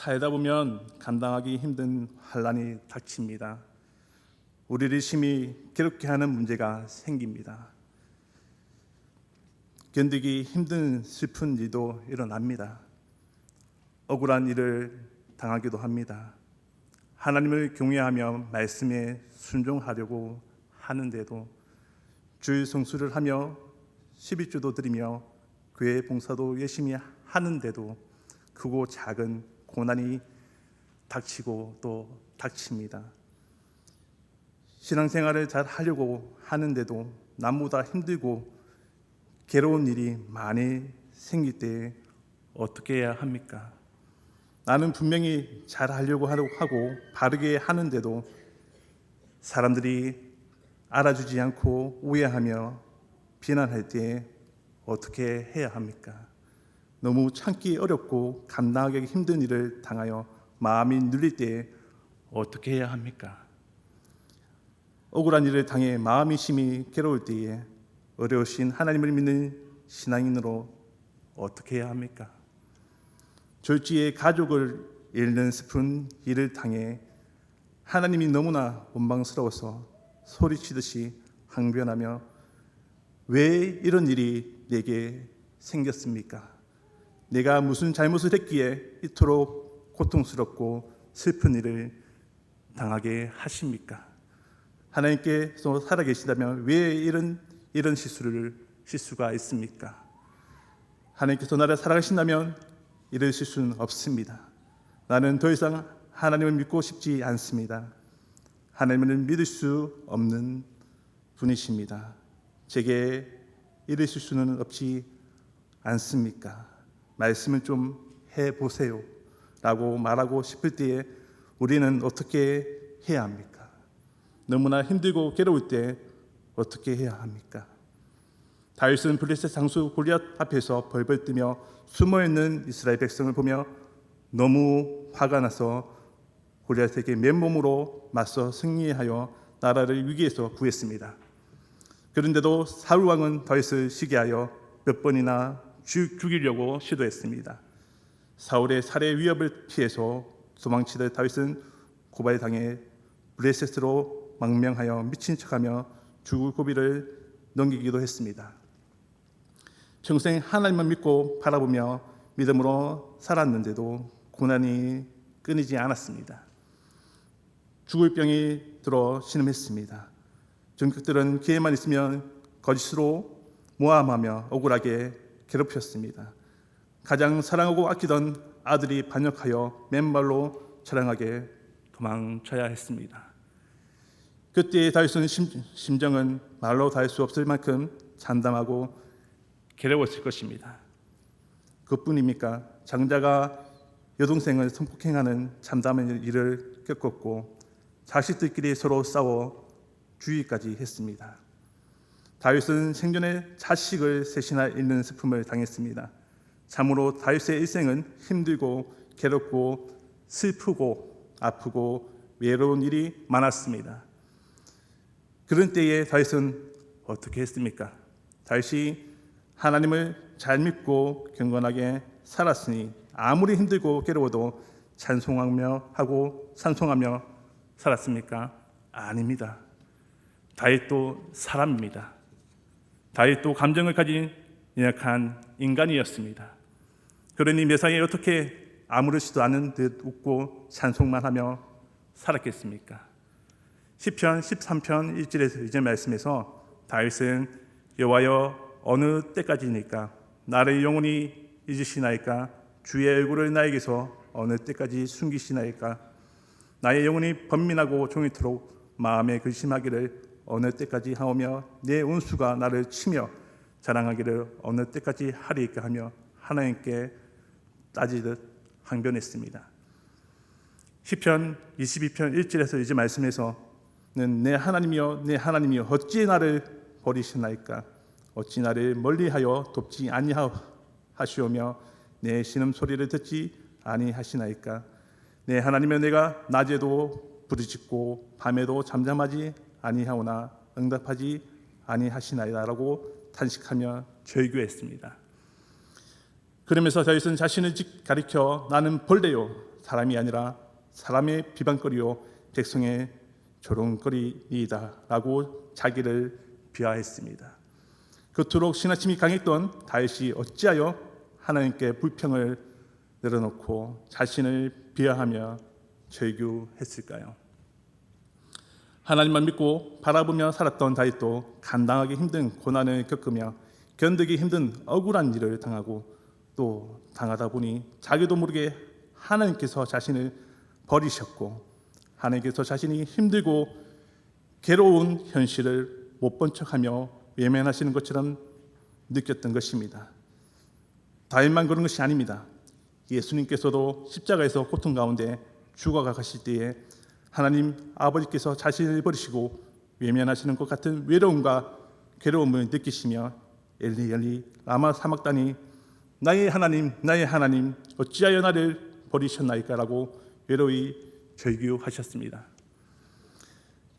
살다 보면 감당하기 힘든 환란이 닥칩니다. 우리를 심히 괴롭게 하는 문제가 생깁니다. 견디기 힘든 슬픈 일도 일어납니다. 억울한 일을 당하기도 합니다. 하나님을 경외하며 말씀에 순종하려고 하는데도 주일 성수를 하며 11조도 드리며 교회 봉사도 열심히 하는데도 크고 작은 고난이 닥치고 또 닥칩니다. 신앙생활을 잘 하려고 하는데도 남보다 힘들고 괴로운 일이 많이 생길 때 어떻게 해야 합니까? 나는 분명히 잘 하려고 하고 바르게 하는데도 사람들이 알아주지 않고 오해하며 비난할 때 어떻게 해야 합니까? 너무 참기 어렵고 감당하기 힘든 일을 당하여 마음이 눌릴 때 어떻게 해야 합니까? 억울한 일을 당해 마음이 심히 괴로울 때에 어려우신 하나님을 믿는 신앙인으로 어떻게 해야 합니까? 졸지에 가족을 잃는 슬픈 일을 당해 하나님이 너무나 원망스러워서 소리치듯이 항변하며 왜 이런 일이 내게 생겼습니까? 내가 무슨 잘못을 했기에 이토록 고통스럽고 슬픈 일을 당하게 하십니까? 하나님께서 살아계시다면 왜 이런 이런 실수를 실수가 있습니까? 하나님께서 나를 사랑하신다면 이럴 실수는 없습니다. 나는 더 이상 하나님을 믿고 싶지 않습니다. 하나님을 믿을 수 없는 분이십니다. 제게 이럴 실수는 없지 않습니까? 말씀을 좀 해 보세요. 라고 말하고 싶을 때에 우리는 어떻게 해야 합니까? 너무나 힘들고 괴로울 때 어떻게 해야 합니까? 다윗은 블레셋 장수 골리앗 앞에서 벌벌 뜨며 숨어 있는 이스라엘 백성을 보며 너무 화가 나서 골리앗에게 맨몸으로 맞서 승리하여 나라를 위기에서 구했습니다. 그런데도 사울 왕은 다윗을 시기하여 몇 번이나 죽이려고 시도했습니다. 사울의 살해 위협을 피해서 도망치던 다윗은 고발에 당해 블레셋으로 망명하여 미친 척하며 죽을 고비를 넘기기도 했습니다. 평생 하나님만 믿고 바라보며 믿음으로 살았는데도 고난이 끊이지 않았습니다. 죽을 병이 들어 신음했습니다. 전격들은 기회만 있으면 거짓으로 모함하며 억울하게 괴롭혔습니다. 가장 사랑하고 아끼던 아들이 반역하여 맨발로 자랑하게 도망쳐야 했습니다. 그때 다윗은 심, 정은 말로 다 할 수 없을 만큼 잔담하고 괴로웠을 것입니다. 그뿐입니까? 장자가 여동생을 성폭행하는 참담한 일을 겪었고 자식들끼리 서로 싸워 주의까지 했습니다. 다윗은 생전에 자식을 셋이나 잃는 슬픔을 당했습니다. 참으로 다윗의 일생은 힘들고 괴롭고 슬프고 아프고 외로운 일이 많았습니다. 그런 때에 다윗은 어떻게 했습니까? 다윗이 하나님을 잘 믿고 경건하게 살았으니 아무리 힘들고 괴로워도 찬송하며 하고 찬송하며 살았습니까? 아닙니다. 다윗도 사람입니다. 다윗도 감정을 가진 연약한 인간이었습니다. 그러니 매사에 어떻게 아무렇지도 않은 듯 웃고 찬송만 하며 살았겠습니까? 시편 13편 1절에서 이제 말씀에서 다윗은 여호와여 어느 때까지니까 나를 영원히 잊으시나이까 주의 얼굴을 나에게서 어느 때까지 숨기시나이까 나의 영혼이 번민하고 종이토록 마음에 근심하기를 어느 때까지 하오며 내 온수가 나를 치며 자랑하기를 어느 때까지 하리까 하며 하나님께 따지듯 항변했습니다. 시편 22편 1절에서 이제 말씀에서는 내 하나님이여 내 하나님이여 어찌 나를 버리시나이까 어찌 나를 멀리하여 돕지 아니하시오며 내 신음 소리를 듣지 아니하시나이까 내 하나님여 내가 낮에도 부르짖고 밤에도 잠잠하지 아니하오나 응답하지 아니하시나이다라고 탄식하며 절규했습니다. 그러면서 다윗은 자신을 가리켜 나는 벌레요 사람이 아니라 사람의 비방거리요 백성의 조롱거리이다라고 자기를 비하했습니다. 그토록 신하심이 강했던 다윗이 어찌하여 하나님께 불평을 늘어놓고 자신을 비하하며 절규했을까요? 하나님만 믿고 바라보며 살았던 다윗도 감당하기 힘든 고난을 겪으며 견디기 힘든 억울한 일을 당하고 또 당하다 보니 자기도 모르게 하나님께서 자신을 버리셨고 하나님께서 자신이 힘들고 괴로운 현실을 못 본 척하며 외면하시는 것처럼 느꼈던 것입니다. 다윗만 그런 것이 아닙니다. 예수님께서도 십자가에서 고통 가운데 죽어가 가실 때에 하나님 아버지께서 자신을 버리시고 외면하시는 것 같은 외로움과 괴로움을 느끼시며 엘리 엘리 라마 사막단이 나의 하나님 나의 하나님 어찌하여 나를 버리셨나이까라고 외로이 절규하셨습니다.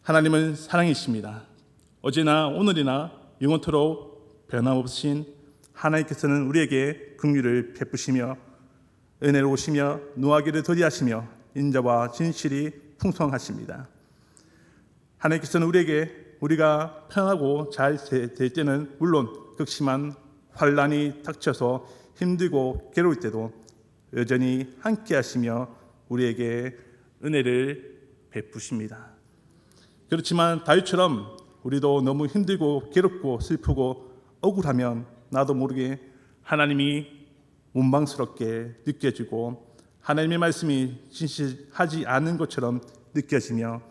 하나님은 사랑이십니다. 어제나 오늘이나 영원토록 변함없으신 하나님께서는 우리에게 긍휼을 베푸시며 은혜로우시며 노하기를 더디하시며 인자와 진실이 풍성하십니다. 하나님께서는 우리에게 우리가 편하고 잘 될 때는 물론 극심한 환란이 닥쳐서 힘들고 괴로울 때도 여전히 함께 하시며 우리에게 은혜를 베푸십니다. 그렇지만 다윗처럼 우리도 너무 힘들고 괴롭고 슬프고 억울하면 나도 모르게 하나님이 원망스럽게 느껴지고 하나님의 말씀이 진실하지 않은 것처럼 느껴지며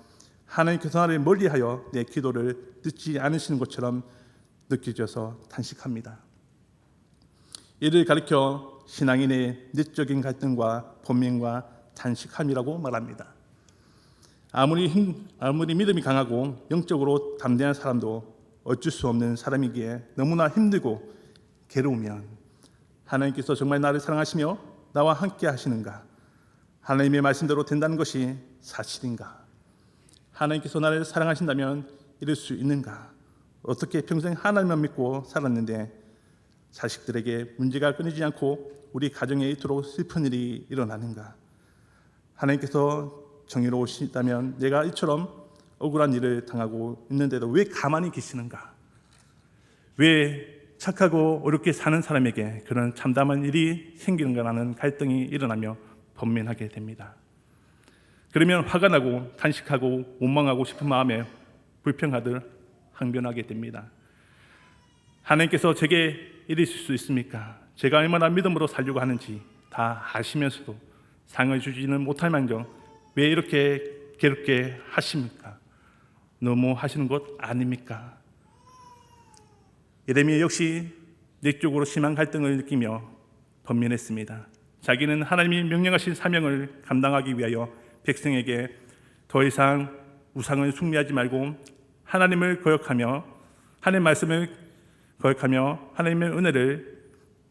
하나님께서 나를 멀리하여 내 기도를 듣지 않으시는 것처럼 느껴져서 탄식합니다. 이를 가리켜 신앙인의 내적인 갈등과 본민과 탄식함이라고 말합니다. 아무리 힘, 아무리 믿음이 강하고 영적으로 담대한 사람도 어쩔 수 없는 사람이기에 너무나 힘들고 괴로우면 하나님께서 정말 나를 사랑하시며 나와 함께 하시는가? 하나님의 말씀대로 된다는 것이 사실인가? 하나님께서 나를 사랑하신다면 이럴 수 있는가? 어떻게 평생 하나님만 믿고 살았는데 자식들에게 문제가 끊이지 않고 우리 가정에 이토록 슬픈 일이 일어나는가? 하나님께서 정의로우시다면 내가 이처럼 억울한 일을 당하고 있는데도 왜 가만히 계시는가? 왜 착하고 어렵게 사는 사람에게 그런 참담한 일이 생기는가라는 갈등이 일어나며 번민하게 됩니다. 그러면 화가 나고 탄식하고 원망하고 싶은 마음에 불평하듯 항변하게 됩니다. 하나님께서 제게 이러실 수 있습니까? 제가 얼마나 믿음으로 살려고 하는지 다 아시면서도 상을 주지는 못할 망정 왜 이렇게 괴롭게 하십니까? 너무 하시는 것 아닙니까? 예레미야 역시 내적으로 심한 갈등을 느끼며 번민했습니다. 자기는 하나님이 명령하신 사명을 감당하기 위하여 백성에게 더 이상 우상을 숭배하지 말고 하나님을 거역하며 하나님 말씀을 거역하며 하나님의 은혜를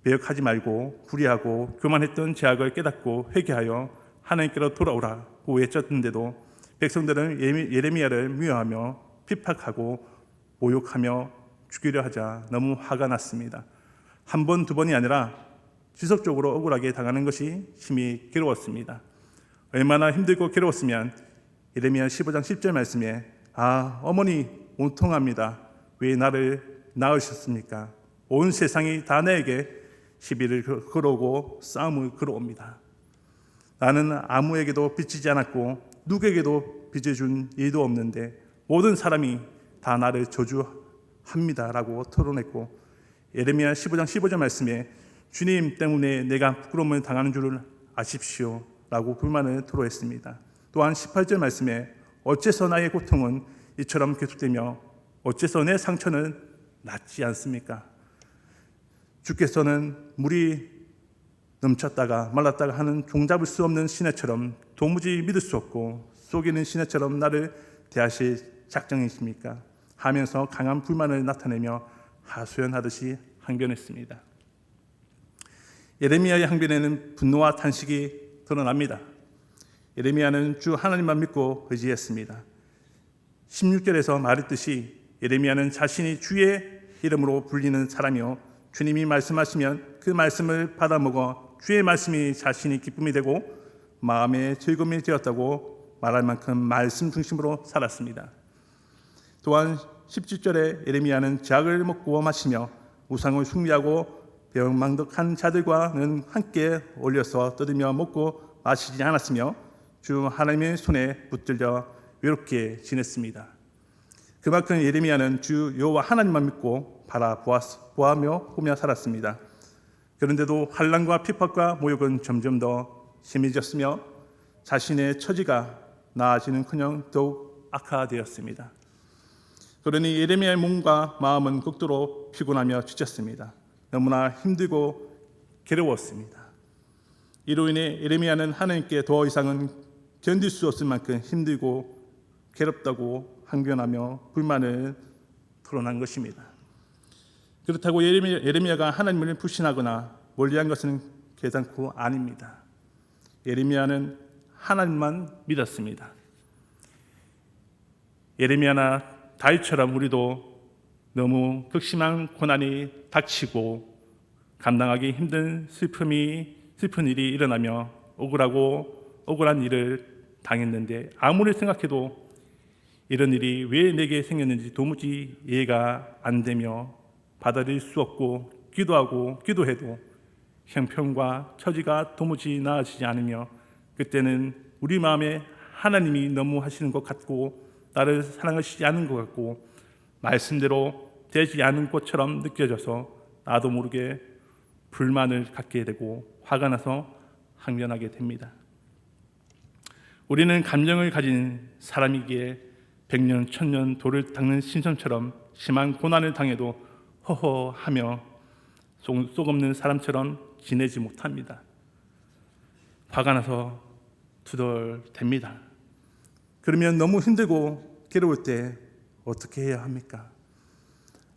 배역하지 말고 불의하고 교만했던 죄악을 깨닫고 회개하여 하나님께로 돌아오라고 외쳤는데도 백성들은 예레미야를 미워하며 핍박하고 모욕하며 죽이려 하자 너무 화가 났습니다. 한 번, 두 번이 아니라 지속적으로 억울하게 당하는 것이 심히 괴로웠습니다. 얼마나 힘들고 괴로웠으면 예레미야 15장 10절 말씀에 아 어머니 온통합니다. 왜 나를 낳으셨습니까? 온 세상이 다 내게 시비를 걸어오고 싸움을 걸어옵니다. 나는 아무에게도 빚지지 않았고 누구에게도 빚을 준 일도 없는데 모든 사람이 다 나를 저주 합니다라고 토론했고 예레미야 15장 15절 말씀에 주님 때문에 내가 부끄러움을 당하는 줄을 아십시오라고 불만을 토로했습니다. 또한 18절 말씀에 어째서 나의 고통은 이처럼 계속되며 어째서 내 상처는 낫지 않습니까? 주께서는 물이 넘쳤다가 말랐다가 하는 종잡을 수 없는 시내처럼 도무지 믿을 수 없고 속이는 시내처럼 나를 대하실 작정이십니까? 하면서 강한 불만을 나타내며 하소연하듯이 항변했습니다. 예레미야의 항변에는 분노와 탄식이 드러납니다. 예레미야는 주 하나님만 믿고 의지했습니다. 16절에서 말했듯이 예레미야는 자신이 주의 이름으로 불리는 사람이요 주님이 말씀하시면 그 말씀을 받아먹어 주의 말씀이 자신이 기쁨이 되고 마음의 즐거움이 되었다고 말할 만큼 말씀 중심으로 살았습니다. 또한 17절에 예레미야는 약을 먹고 마시며 우상을 숭배하고 병망덕한 자들과는 함께 올려서 뜯으며 먹고 마시지 않았으며 주 하나님의 손에 붙들려 외롭게 지냈습니다. 그만큼 예레미야는 주 여호와 하나님만 믿고 바라보아며 보며 살았습니다. 그런데도 환란과 핍박과 모욕은 점점 더 심해졌으며 자신의 처지가 나아지는커녕 더욱 악화되었습니다. 그러니 예레미야의 몸과 마음은 극도로 피곤하며 지쳤습니다. 너무나 힘들고 괴로웠습니다. 이로 인해 예레미야는 하나님께 더 이상은 견딜 수 없을 만큼 힘들고 괴롭다고 항변하며 불만을 풀어난 것입니다. 그렇다고 예레미야, 예레미야 가 하나님을 불신하거나 멀리한 것은 결단코 아닙니다. 예레미야는 하나님만 믿었습니다. 예레미야나 다윗처럼 우리도 너무 극심한 고난이 닥치고 감당하기 힘든 슬픔이 슬픈 일이 일어나며 억울하고 억울한 일을 당했는데 아무리 생각해도 이런 일이 왜 내게 생겼는지 도무지 이해가 안 되며 받아들일 수 없고 기도하고 기도해도 형편과 처지가 도무지 나아지지 않으며 그때는 우리 마음에 하나님이 너무 하시는 것 같고 나를 사랑하시지 않은 것 같고 말씀대로 되지 않은 것처럼 느껴져서 나도 모르게 불만을 갖게 되고 화가 나서 항변하게 됩니다. 우리는 감정을 가진 사람이기에 백년 천년 돌을 닦는 신선처럼 심한 고난을 당해도 허허하며 속 없는 사람처럼 지내지 못합니다. 화가 나서 투덜댑니다. 그러면 너무 힘들고 괴로울 때 어떻게 해야 합니까?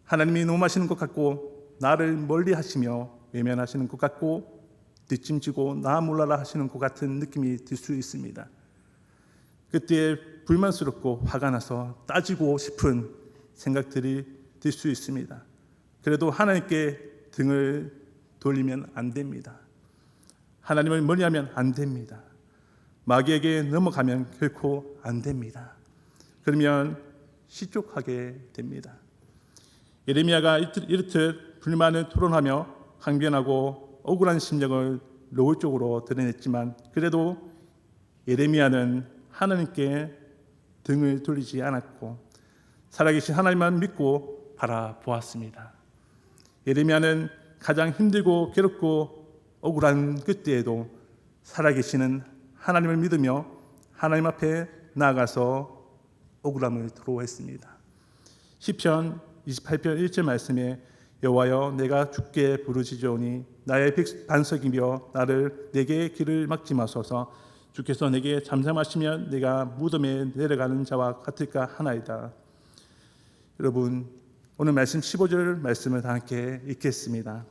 하나님이 노하시는 것 같고 나를 멀리 하시며 외면하시는 것 같고 뒷짐지고 나 몰라라 하시는 것 같은 느낌이 들 수 있습니다. 그때 불만스럽고 화가 나서 따지고 싶은 생각들이 들 수 있습니다. 그래도 하나님께 등을 돌리면 안 됩니다. 하나님을 멀리하면 안 됩니다. 마귀에게 넘어가면 결코 안 됩니다. 그러면 시족하게 됩니다. 예레미야가 이렇듯 불만을 토론하며 항변하고 억울한 심정을 노골적으로 드러냈지만 그래도 예레미야는 하나님께 등을 돌리지 않았고 살아계신 하나님만 믿고 바라보았습니다. 예레미야는 가장 힘들고 괴롭고 억울한 그때에도 살아계시는 하나님을 믿으며 하나님 앞에 나아가서 억울함을 토로했습니다. 시편 28편 1절 말씀에 여호와여 내가 주께 부르짖으오니 나의 반석이며 나를 내게 길을 막지 마소서 주께서 내게 잠잠하시면 내가 무덤에 내려가는 자와 같을까 하나이다. 여러분 오늘 말씀 15절 말씀을 다 함께 읽겠습니다.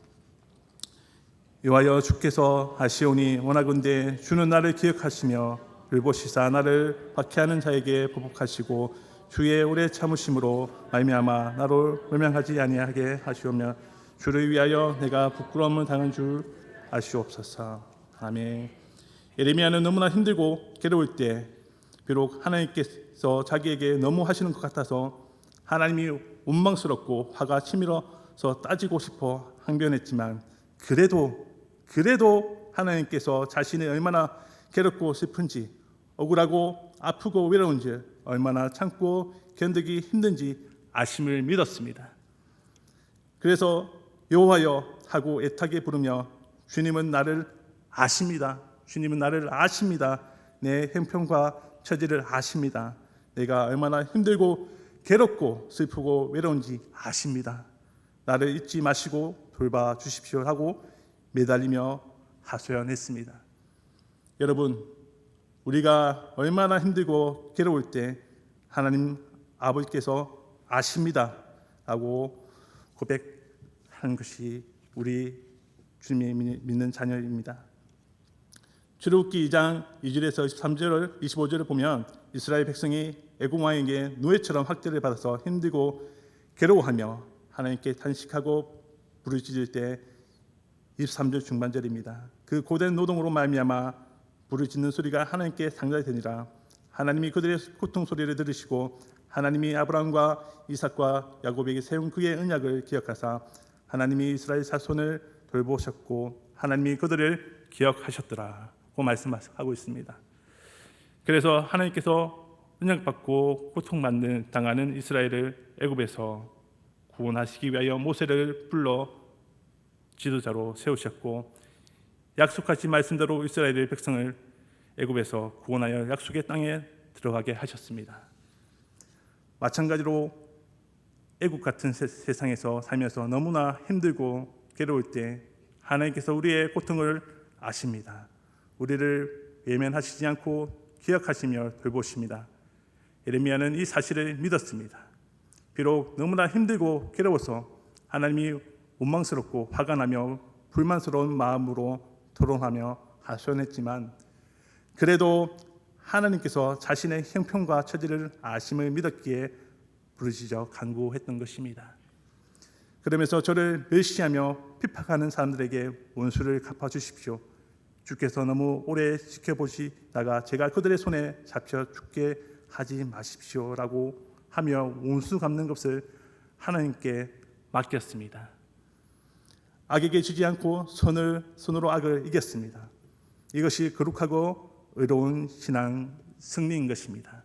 여호와여 주께서 하시오니 원하건대 주는 나를 기억하시며 불보시사 나를 박해하는 자에게 보복하시고 주의 오래 참으심으로 말미암아 나로 멸명하지 아니하게 하시오며 주를 위하여 내가 부끄러움을 당한 줄 아시옵소서. 아멘. 예레미야는 너무나 힘들고 괴로울 때 비록 하나님께서 자기에게 너무 하시는 것 같아서 하나님이 원망스럽고 화가 치밀어서 따지고 싶어 항변했지만 그래도 그래도 하나님께서 자신이 얼마나 괴롭고 슬픈지 억울하고 아프고 외로운지 얼마나 참고 견디기 힘든지 아심을 믿었습니다. 그래서 여호와여 하고 애타게 부르며 주님은 나를 아십니다. 주님은 나를 아십니다. 내 형편과 처지를 아십니다. 내가 얼마나 힘들고 괴롭고 슬프고 외로운지 아십니다. 나를 잊지 마시고 돌봐 주십시오 하고 매달리며 하소연했습니다. 여러분, 우리가 얼마나 힘들고 괴로울 때 하나님 아버지께서 아십니다. 라고 고백하는 것이 우리 주님이 믿는 자녀입니다. 출애굽기 2장 2절에서 23절 25절을 보면 이스라엘 백성이 애굽 왕에게 노예처럼 학대를 받아서 힘들고 괴로워하며 하나님께 탄식하고 부르짖을 때 23절 중반절입니다. 그 고된 노동으로 말미암아 부르짖는 소리가 하나님께 상달되니라 하나님이 그들의 고통 소리를 들으시고 하나님이 아브라함과 이삭과 야곱에게 세운 그의 언약을 기억하사 하나님이 이스라엘 자손을 돌보셨고 하나님이 그들을 기억하셨더라고 말씀하고 있습니다. 그래서 하나님께서 언약받고 고통받는 당하는 이스라엘을 애굽에서 구원하시기 위하여 모세를 불러 지도자로 세우셨고 약속하신 말씀대로 이스라엘의 백성을 애굽에서 구원하여 약속의 땅에 들어가게 하셨습니다. 마찬가지로 애굽 같은 세, 세상에서 살면서 너무나 힘들고 괴로울 때 하나님께서 우리의 고통을 아십니다. 우리를 외면하시지 않고 기억하시며 돌보십니다. 예레미야는 이 사실을 믿었습니다. 비록 너무나 힘들고 괴로워서 하나님이 원망스럽고 화가 나며 불만스러운 마음으로 토론하며 하소연했지만 그래도 하나님께서 자신의 형편과 처지를 아심을 믿었기에 부르짖어 간구했던 것입니다. 그러면서 저를 멸시하며 핍박하는 사람들에게 원수를 갚아 주십시오. 주께서 너무 오래 지켜보시다가 제가 그들의 손에 잡혀 죽게 하지 마십시오라고 하며 원수 갚는 것을 하나님께 맡겼습니다. 악에게 지지 않고 손을 손으로 악을 이겼습니다. 이것이 거룩하고 의로운 신앙 승리인 것입니다.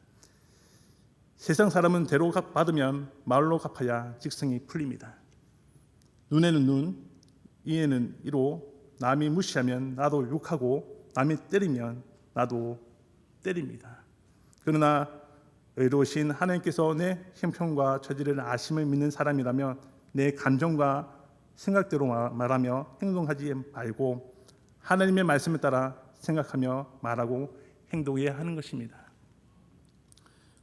세상 사람은 대로 받으면 말로 갚아야 직성이 풀립니다. 눈에는 눈, 이에는 이로 남이 무시하면 나도 욕하고 남이 때리면 나도 때립니다. 그러나 의로우신 하나님께서 내 형편과 처지를 아심을 믿는 사람이라면 내 감정과 생각대로 말하며 행동하지 말고 하나님의 말씀에 따라 생각하며 말하고 행동해야 하는 것입니다.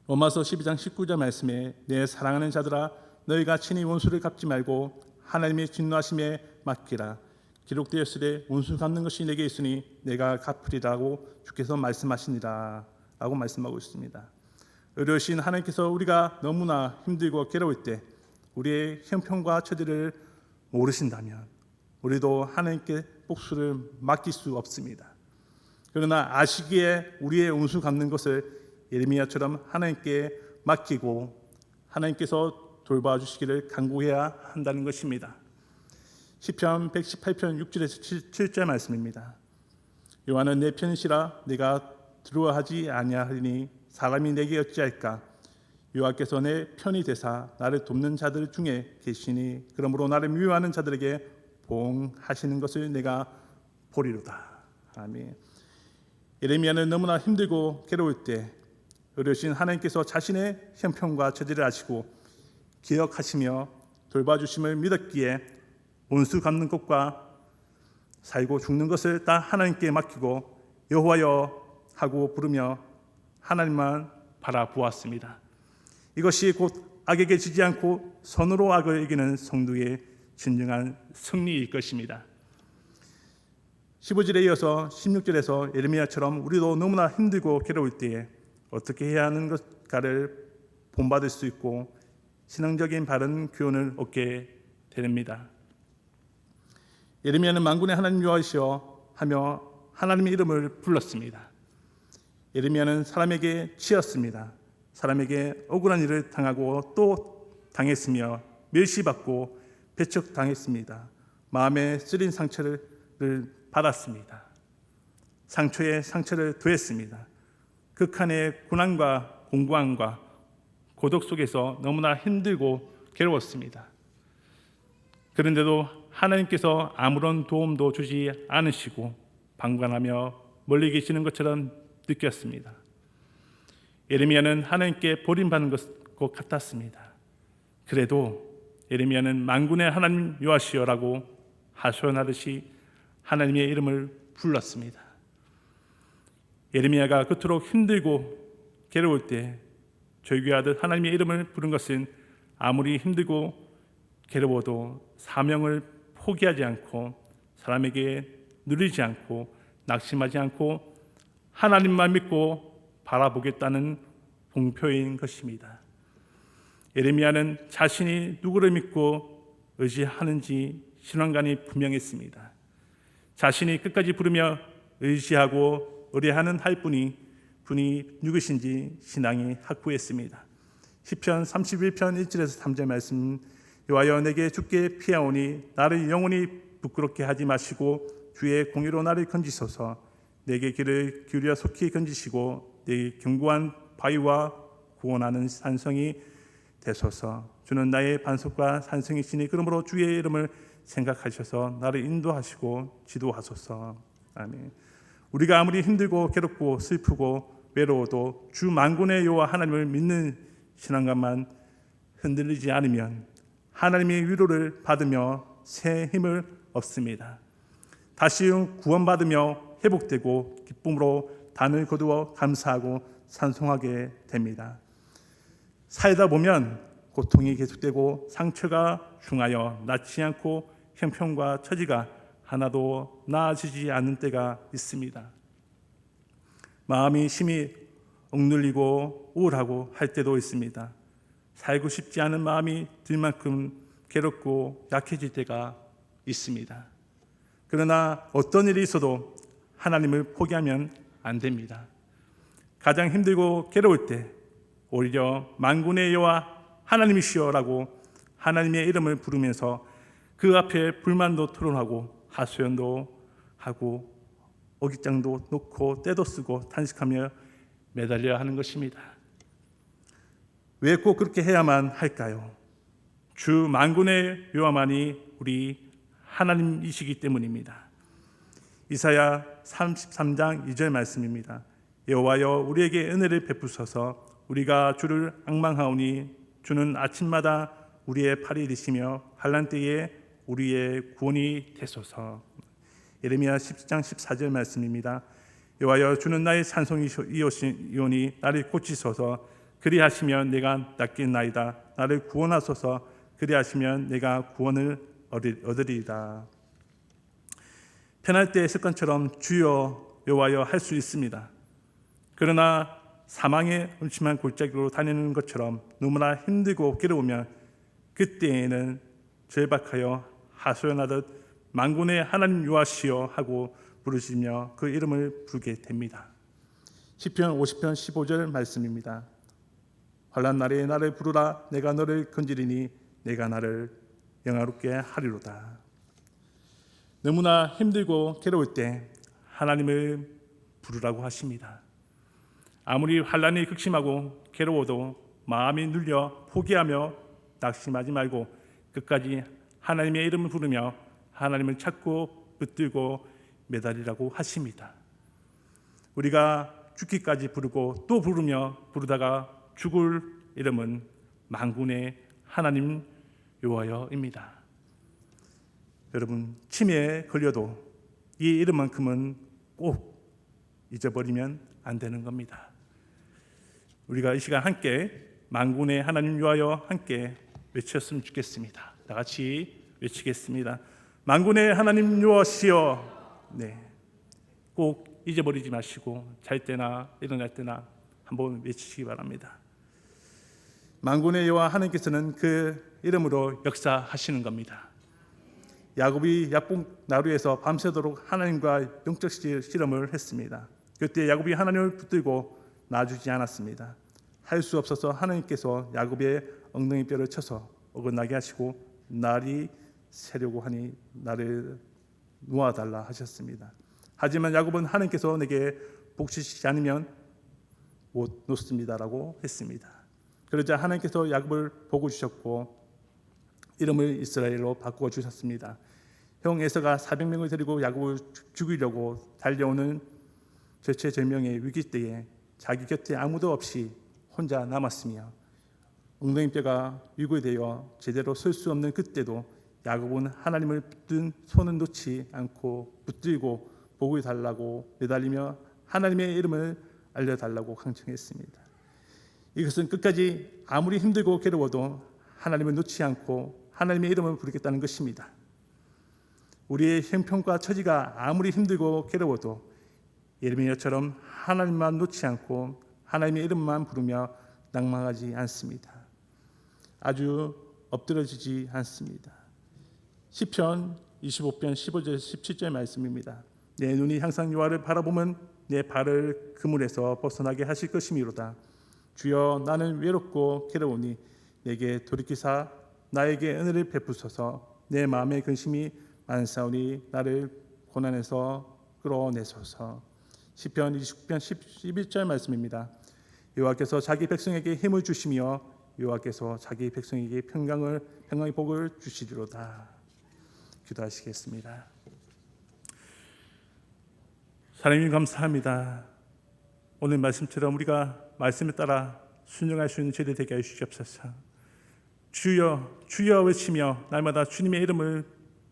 로마서 12장 19절 말씀에 내 사랑하는 자들아 너희가 친히 원수를 갚지 말고 하나님의 진노하심에 맡기라 기록되었으되 원수 갚는 것이 내게 있으니 내가 갚으리라고 주께서 말씀하시니라 라고 말씀하고 있습니다. 의료신 하나님께서 우리가 너무나 힘들고 괴로울 때 우리의 형편과 처지를 모르신다면 우리도 하나님께 복수를 맡길 수 없습니다. 그러나 아시기에 우리의 운수 갚는 것을 예레미야처럼 하나님께 맡기고 하나님께서 돌봐 주시기를 간구해야 한다는 것입니다. 시편 118편 6절에서 7절 말씀입니다. 요한은 내 편이시라 내가 두려워하지 아니하리니 사람이 내게 어찌할까 여호와께서 내 편이 되사 나를 돕는 자들 중에 계시니 그러므로 나를 미워하는 자들에게 봉하시는 것을 내가 보리로다. 아멘. 예레미야는 너무나 힘들고 괴로울 때 어르신 하나님께서 자신의 형편과 처지를 아시고 기억하시며 돌봐주심을 믿었기에 원수 갚는 것과 살고 죽는 것을 다 하나님께 맡기고 여호와여 하고 부르며 하나님만 바라보았습니다. 이것이 곧 악에게 지지 않고 선으로 악을 이기는 성도의 진정한 승리일 것입니다. 15절에 이어서 16절에서 예레미야처럼 우리도 너무나 힘들고 괴로울 때에 어떻게 해야 하는 것가를 본받을 수 있고 신앙적인 바른 교훈을 얻게 됩니다. 예레미야는 만군의 하나님 여호와시여 하며 하나님의 이름을 불렀습니다. 예레미야는 사람에게 치였습니다. 사람에게 억울한 일을 당하고 또 당했으며 멸시받고 배척당했습니다. 마음에 쓰린 상처를 받았습니다. 상처에 상처를 더했습니다. 극한의 고난과 공고함과 고독 속에서 너무나 힘들고 괴로웠습니다. 그런데도 하나님께서 아무런 도움도 주지 않으시고 방관하며 멀리 계시는 것처럼 느꼈습니다. 예레미야는 하나님께 버림받는 것 같았습니다. 그래도 예레미야는 만군의 하나님 여호와시여라고 하소연하듯이 하나님의 이름을 불렀습니다. 예레미야가 그토록 힘들고 괴로울 때 절규하듯 하나님의 이름을 부른 것은 아무리 힘들고 괴로워도 사명을 포기하지 않고 사람에게 누리지 않고 낙심하지 않고 하나님만 믿고 바라보겠다는 공표인 것입니다. 예레미야는 자신이 누구를 믿고 의지하는지 신앙관이 분명했습니다. 자신이 끝까지 부르며 의지하고 의뢰하는 할 분이 분이 누구신지 신앙이 확보했습니다. 시편 31편 1절에서 3절 말씀 여호와여 내게 죽게 피하오니 나를 영원히 부끄럽게 하지 마시고 주의 공의로 나를 건지소서 내게 길을 기울여 속히 건지시고 내 견고한 바위와 구원하는 산성이 되소서. 주는 나의 반석과 산성이시니 그러므로 주의 이름을 생각하셔서 나를 인도하시고 지도하소서. 아멘. 우리가 아무리 힘들고 괴롭고 슬프고 외로워도 주 만군의 여호와 하나님을 믿는 신앙감만 흔들리지 않으면 하나님의 위로를 받으며 새 힘을 얻습니다. 다시 구원받으며 회복되고 기쁨으로 단을 거두어 감사하고 찬송하게 됩니다. 살다 보면 고통이 계속되고 상처가 중하여 낫지 않고 형편과 처지가 하나도 나아지지 않는 때가 있습니다. 마음이 심히 억눌리고 우울하고 할 때도 있습니다. 살고 싶지 않은 마음이 들 만큼 괴롭고 약해질 때가 있습니다. 그러나 어떤 일이 있어도 하나님을 포기하면 안 됩니다. 가장 힘들고 괴로울 때 오히려 만군의 여호와 하나님이시여라고 하나님의 이름을 부르면서 그 앞에 불만도 토론하고 하소연도 하고 어깃장도 놓고 때도 쓰고 탄식하며 매달려야 하는 것입니다. 왜 꼭 그렇게 해야만 할까요? 주 만군의 여호와만이 우리 하나님이시기 때문입니다. 이사야 33장 2절 말씀입니다. 여호와여 우리에게 은혜를 베푸소서 우리가 주를 악망하오니 주는 아침마다 우리의 팔이 되시며 환란 때에 우리의 구원이 되소서. 예레미야 10장 14절 말씀입니다. 여호와여 주는 나의 산성이오니 나를 고치소서 그리하시면 내가 낫겠나이다 나를 구원하소서 그리하시면 내가 구원을 얻으리이다. 편할 때 습관처럼 주여 여호와여 할 수 있습니다. 그러나 사망의 음침한 골짜기로 다니는 것처럼 너무나 힘들고 괴로우면 그때에는 절박하여 하소연하듯 만군의 하나님 요하시여 하고 부르시며 그 이름을 부르게 됩니다. 시편 50편 15절 말씀입니다. 환난 날에 나를 부르라 내가 너를 건지리니 내가 나를 영화롭게 하리로다. 너무나 힘들고 괴로울 때 하나님을 부르라고 하십니다. 아무리 환란이 극심하고 괴로워도 마음이 눌려 포기하며 낙심하지 말고 끝까지 하나님의 이름을 부르며 하나님을 찾고 붙들고 매달리라고 하십니다. 우리가 죽기까지 부르고 또 부르며 부르다가 죽을 이름은 만군의 하나님 여호와여입니다. 여러분 치매에 걸려도 이 이름만큼은 꼭 잊어버리면 안 되는 겁니다. 우리가 이 시간 함께 만군의 하나님 여호와여 함께 외쳤으면 좋겠습니다. 다 같이 외치겠습니다. 만군의 하나님 여호와시여. 네. 꼭 잊어버리지 마시고 잘 때나 일어날 때나 한번 외치시기 바랍니다. 만군의 여호와 하나님께서는 그 이름으로 역사하시는 겁니다. 야곱이 야복 나루에서 밤새도록 하나님과 영적 실험을 했습니다. 그때 야곱이 하나님을 붙들고 놔주지 않았습니다. 할 수 없어서 하나님께서 야곱의 엉덩이 뼈를 쳐서 어긋나게 하시고 날이 새려고 하니 나를 놓아달라 하셨습니다. 하지만 야곱은 하나님께서 내게 복주시지 않으면 못 놓습니다라고 했습니다. 그러자 하나님께서 야곱을 보고 주셨고 이름을 이스라엘로 바꾸어 주셨습니다. 형 에서가 400명을 데리고 야곱을 죽이려고 달려오는 절체절명의 위기 때에 자기 곁에 아무도 없이 혼자 남았으며 엉덩이뼈가 유골되어 제대로 설 수 없는 그때도 야곱은 하나님을 붙든 손은 놓지 않고 붙들고 복을 달라고 매달리며 하나님의 이름을 알려달라고 강청했습니다. 이것은 끝까지 아무리 힘들고 괴로워도 하나님을 놓지 않고 하나님의 이름을 부르겠다는 것입니다. 우리의 형편과 처지가 아무리 힘들고 괴로워도 예레미야처럼 하나님만 놓지 않고 하나님의 이름만 부르며 낭망하지 않습니다. 아주 엎드려지지 않습니다. 시편 25편 15절 17절 말씀입니다. 내 눈이 항상 여호와를 바라보면 내 발을 그물에서 벗어나게 하실 것이미로다. 주여 나는 외롭고 괴로우니 내게 돌이키사 나에게 은혜를 베푸소서 내 마음의 근심이 많사오니 나를 고난에서 끌어내소서 시편 29편 11절 말씀입니다. 여호와께서 자기 백성에게 힘을 주시며 여호와께서 자기 백성에게 평강을 평강의 복을 주시리로다. 기도하시겠습니다. 하나님 감사합니다. 오늘 말씀처럼 우리가 말씀에 따라 순종할 수 있는 죄들 되게 하시옵소서. 주여 주여 외치며 날마다 주님의 이름을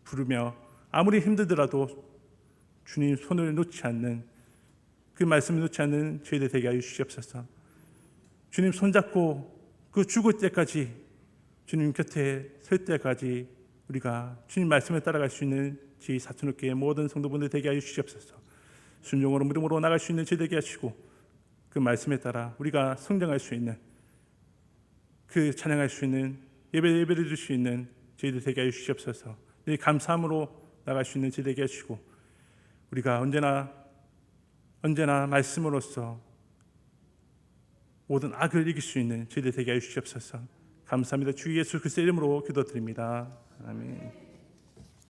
부르며 아무리 힘들더라도 주님 손을 놓지 않는 그 말씀을 놓지 않는 죄들 되게 하여 주시옵소서. 주님 손잡고 그 죽을 때까지 주님 곁에 설 때까지 우리가 주님 말씀에 따라갈 수 있는 지 사천육교의 모든 성도분들 되게 하여 주시옵소서. 순종으로 믿음으로 나갈 수 있는 제 되게 하시고 그 말씀에 따라 우리가 성장할 수 있는 그 찬양할 수 있는 예배 예배를 드릴 수 있는 저희들 되게 하여 주시옵소서. 늘 감사함으로 나갈 수 있는 제 되게 하시고 우리가 언제나 언제나 말씀으로써 모든 악을 이길 수 있는 저희들 되게 하여 주시옵소서. 감사합니다. 주 예수 그리스도 이름으로 기도드립니다. 아멘.